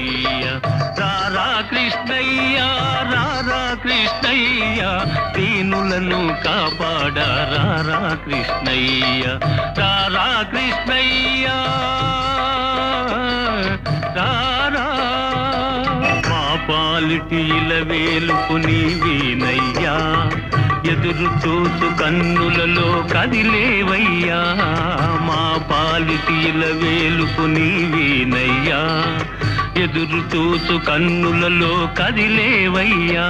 రారా కృష్ణయ్య. రారా కృష్ణయ్య రారా కృష్ణయ్య. దీనులను కాపాడ రారా కృష్ణయ్య. రారా కృష్ణయ్య రారా. మా పాలిటీల వేలుపు నీవేనయ్యా ఎదురు చూచు కన్నులలో కదిలేవయ్యా. మా పాలిటీల వేలుపు నీవేనయ్యా ఎదురు చూసు కన్నులలో కదిలేవయ్యా.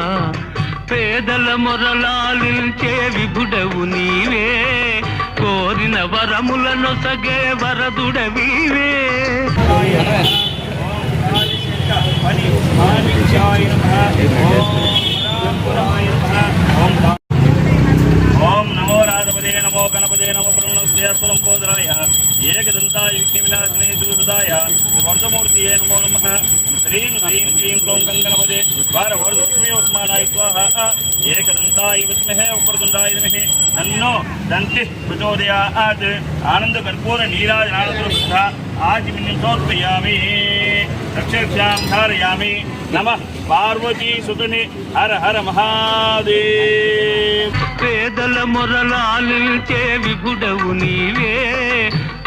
పేదల మొరలాలించే విభుడవు నీవే. కోరిన వరములను సగే వరదుడవీవే. ఓం ह्रीं क्लीं क्लौं క్లౌం గంగణపదే उस्मानाय स्वाहा एकदन्ताय विद्महे उपरदुण्डाय విద్మహే ఉపరదుండాయ दन्तिः प्रचोदयात् దంతి ప్రచోదయాత్ ఆనంద धारयामि నీరాజనానంద ఆజిమిన్యం పార్వతీ సుతుని హర హర మహాదేవ్ పేదల మొరలాలించే విభుడవు నీవే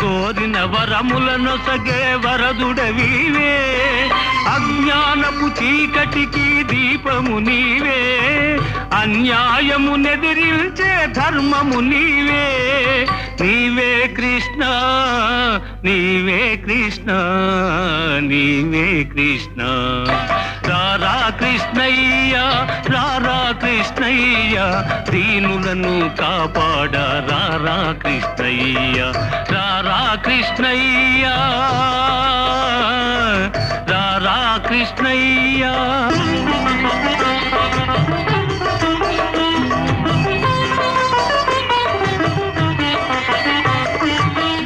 కోరిన వరములను సగే వరదుడవీవే అజ్ఞానపు చీకటికి దీపము నీవే. అన్యాయము నెదిరించే ధర్మము నీవే. నీవే కృష్ణ నీవే కృష్ణ నీవే కృష్ణ. రారా కృష్ణయ్య రారా కృష్ణయ్య దీనులను కాపాడ రారా కృష్ణయ్య రారా కృష్ణయ్య రారా కృష్ణయ్య.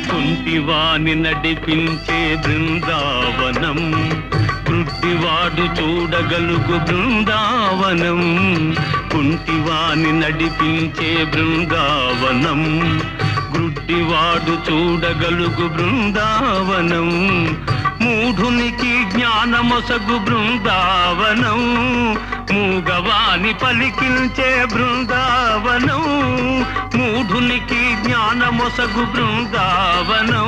కుంటివాని నడిపించే బృందావనం కృట్టివాడు చూడగలుగు బృందావనం. కుంటివాని నడిపించే బృందావనం. గుడ్డివాడు చూడగలుగు బృందావనం. మూఢునికి జ్ఞానమొసగు బృందావనం. మూగవాని పలికించే బృందావనం. మూఢునికి జ్ఞానమొసగు బృందావనం.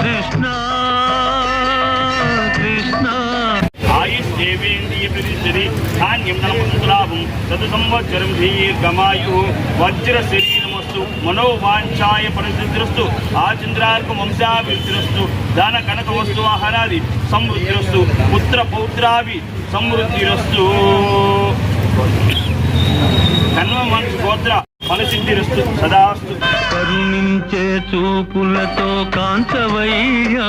కృష్ణ కృష్ణ ఆయుష్ేవేంద్రియ ప్రతిష్టరి ధాన్యం నమస్లాభం తదు సంవత్సరం దీర్ఘమాయు వజ్ర శరీరమస్తు మనోవాంఛాయ పరిశుద్ధిరస్తు ఆచంద్రార్క వంశాభివృద్ధిరస్తు ధన కనక వస్తు ఆహారాది సమృద్ధిరస్తు పుత్ర పౌత్రాభి సమృద్ధిరస్తు కన్వ మనసు గోత్ర ఫలసిద్ధిరస్తు సదాస్తు చూపులతో కాంచవయ్యా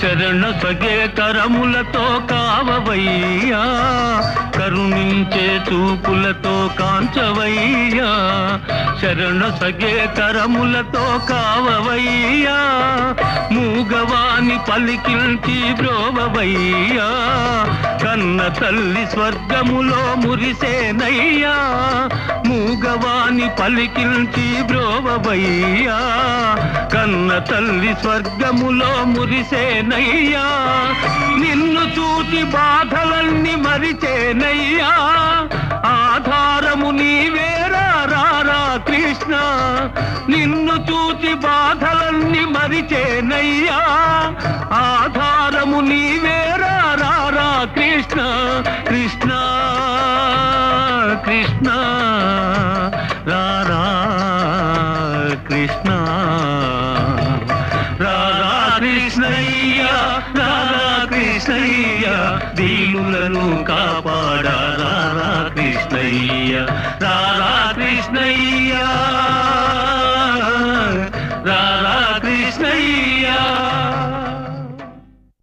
శరణ సగే కరములతో కావవయ్యా కరుణించే చూపులతో కాంచవయ్యా శరణ సగే కరములతో కావవయ్యా మూగవాని పలికించి బ్రోవవయ్యా కన్న తల్లి స్వర్గములో మురిసేనయ్యా మూగవాని పలికించి బ్రోవవయ్యా కన్న తల్లి స్వర్గములో మురిసేనయ్యా. నిన్ను చూచి బాధలన్నీ మరిచేనయ్యా. ఆధారము నీవేరా రారా కృష్ణ. నిన్ను చూచి బాధలన్నీ మరిచేనయ్యా. ఆధారము నీవేరా రారా కృష్ణ. కృష్ణ కృష్ణ రారా కృష్ణ. రారా కృష్ణయ్య రారా కృష్ణయ్య దీనులను కాపాడ రారా కృష్ణయ్య రారా కృష్ణయ్య